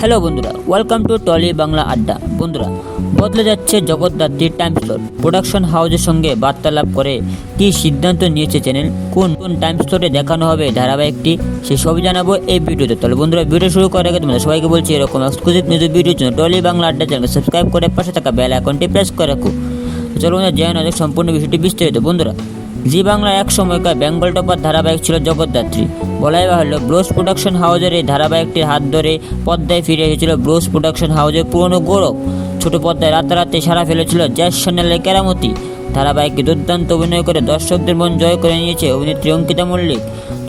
Hello বন্ধুরা। Welcome to trolley Bangla আড্ডা বন্ধুরা, বদলে যাচ্ছে জগদ্ধাত্রীর টাইম স্লট প্রোডাকশন হাউসের সঙ্গে বার্তালাপ করে কি সিদ্ধান্ত নিয়েছে চ্যানেল কোন কোন টাইম স্লটে দেখানো হবে, ধারাবাহিকটি, সে সবই জানাব এই ভিডিওতে। তাহলে বন্ধুরা, ভিডিও শুরু করার আগে তোমাদের সবাইকে বলছি, এরকম এক্সক্লুসিভ নিউজ ভিডিওর জন্য টলি বাংলা আড্ডা চ্যানেলকে সাবস্ক্রাইব করে পাশে থাকা বেল আইকনটি প্রেস করে রাখো। চলো নজর সম্পূর্ণ বিষয়টি বিস্তারিত। বন্ধুরা জি বাংলা এক সময়কার বেঙ্গল টপার ধারাবাহিক ছিল জগদ্ধাত্রী। বলাই বাহুল্য, ব্রোস প্রোডাকশন হাউজের এই ধারাবাহিকটির হাত ধরে পদ্মায় ফিরে এসেছিল ব্রোস প্রোডাকশন হাউজের পুরনো গৌরব। ছোট পদ্মায় রাতারাতে সারা ফেলেছিল জ্যাস চ্যানেলের কেরামতি। ধারাবাহিকে দুর্দান্ত অভিনয় করে দর্শকদের মন জয় করে নিয়েছে অভিনেত্রী অঙ্কিতা মল্লিক।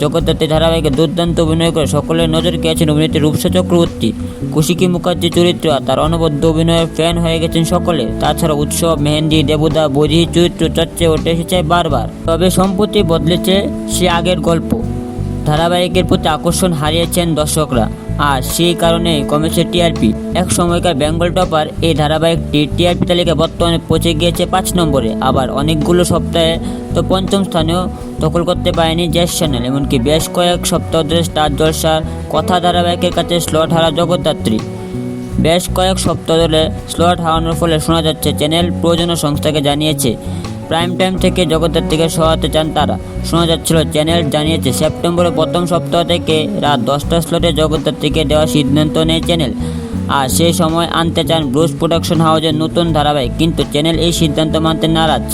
জগদ্ধাত্রী ধারাবাহিকে দুর্দান্ত অভিনয় করে সকলের নজর কেড়েছেন অভিনেত্রী রূপসা চক্রবর্তী। কুশিকি মুখার্জি চরিত্র তার অনবদ্য অভিনয়ের ফ্যান হয়ে গেছেন সকলে। তাছাড়া উৎসব, মেহেন্দি দেবদা বৈদেহী চরিত্র চর্চে উঠে এসেছে বারবার। তবে সম্প্রতি বদলেছে সে আগের গল্প। ধারাবাহিকের প্রতি আকর্ষণ হারিয়েছেন দর্শকরা। আর সেই কারণে কমেছে টিআরপি। এক সময়কার বেঙ্গল টপার এই ধারাবাহিকটি টিআরপি তালিকায় বর্তমানে পৌঁছে গিয়েছে পাঁচ নম্বরে। আবার অনেকগুলো সপ্তাহে তো পঞ্চম স্থানেও দখল করতে পারেনি জ্যাস চ্যানেল, এমনকি বেশ কয়েক সপ্তাহ ধরে স্টার জলসার কথা ধারাবাহিকের কাছে স্লট হারা জগদ্ধাত্রী। বেশ কয়েক সপ্তাহ ধরে স্লট হারানোর ফলে শোনা যাচ্ছে, চ্যানেল প্রয়োজনীয় সংস্থাকে জানিয়েছে। প্রাইম টাইম থেকে জগতের থেকে সরাতে চান তারা। শোনা যাচ্ছিল, চ্যানেল জানিয়েছে, সেপ্টেম্বরের প্রথম সপ্তাহ থেকে রাত দশটা স্লটে থেকে দেওয়ার সিদ্ধান্ত নেয় চ্যানেল। আর সেই সময় আনতে চান ব্রুস প্রোডাকশন হাউসের নতুন ধারাবাহিক, কিন্তু চ্যানেল এই সিদ্ধান্ত মানতে নারাজ।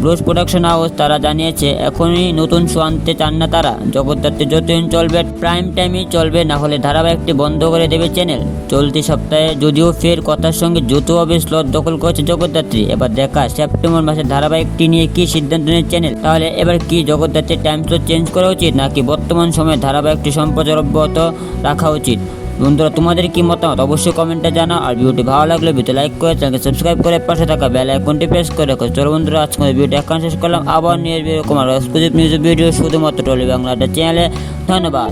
ব্রুস প্রোডাকশন হাউস তারা জানিয়েছে, এখনই নতুন শো আনতে চান না তারা। জগদ্ধাত্রী যতদিন চলবে, প্রাইম টাইমই চলবে, না হলে ধারাবাহিকটি বন্ধ করে দেবে চ্যানেল। চলতি সপ্তাহে যদিও ফের কথার সঙ্গে দ্রুতভাবে স্লট দখল করেছে জগদ্ধাত্রী। এবার দেখা, সেপ্টেম্বর মাসে ধারাবাহিকটি নিয়ে কি সিদ্ধান্ত নেয় চ্যানেল? তাহলে এবার কি জগদ্ধাত্রীর টাইম স্লট চেঞ্জ করা উচিত, নাকি বর্তমান সময়ে ধারাবাহিকটি সম্প্রচার অব্যাহত রাখা উচিত? বন্ধুরা, তোমাদের কি মতামত? অবশ্যই কমেন্টে জানাও। আর ভিডিওটি ভালো লাগলে ভিডিও লাইক করে চ্যানেলকে সাবস্ক্রাইব করে পাশে থাকা বেল আইকনটি প্রেস করে রাখো। চলো বন্ধুরা আজকে ভিডিও এখন শেষ করলাম। আবার নিয়ে এরকম আরও এক্সক্লুসিভ নিউজ ভিডিও শুধুমাত্র টলি বাংলাটা চ্যানেলে ধন্যবাদ।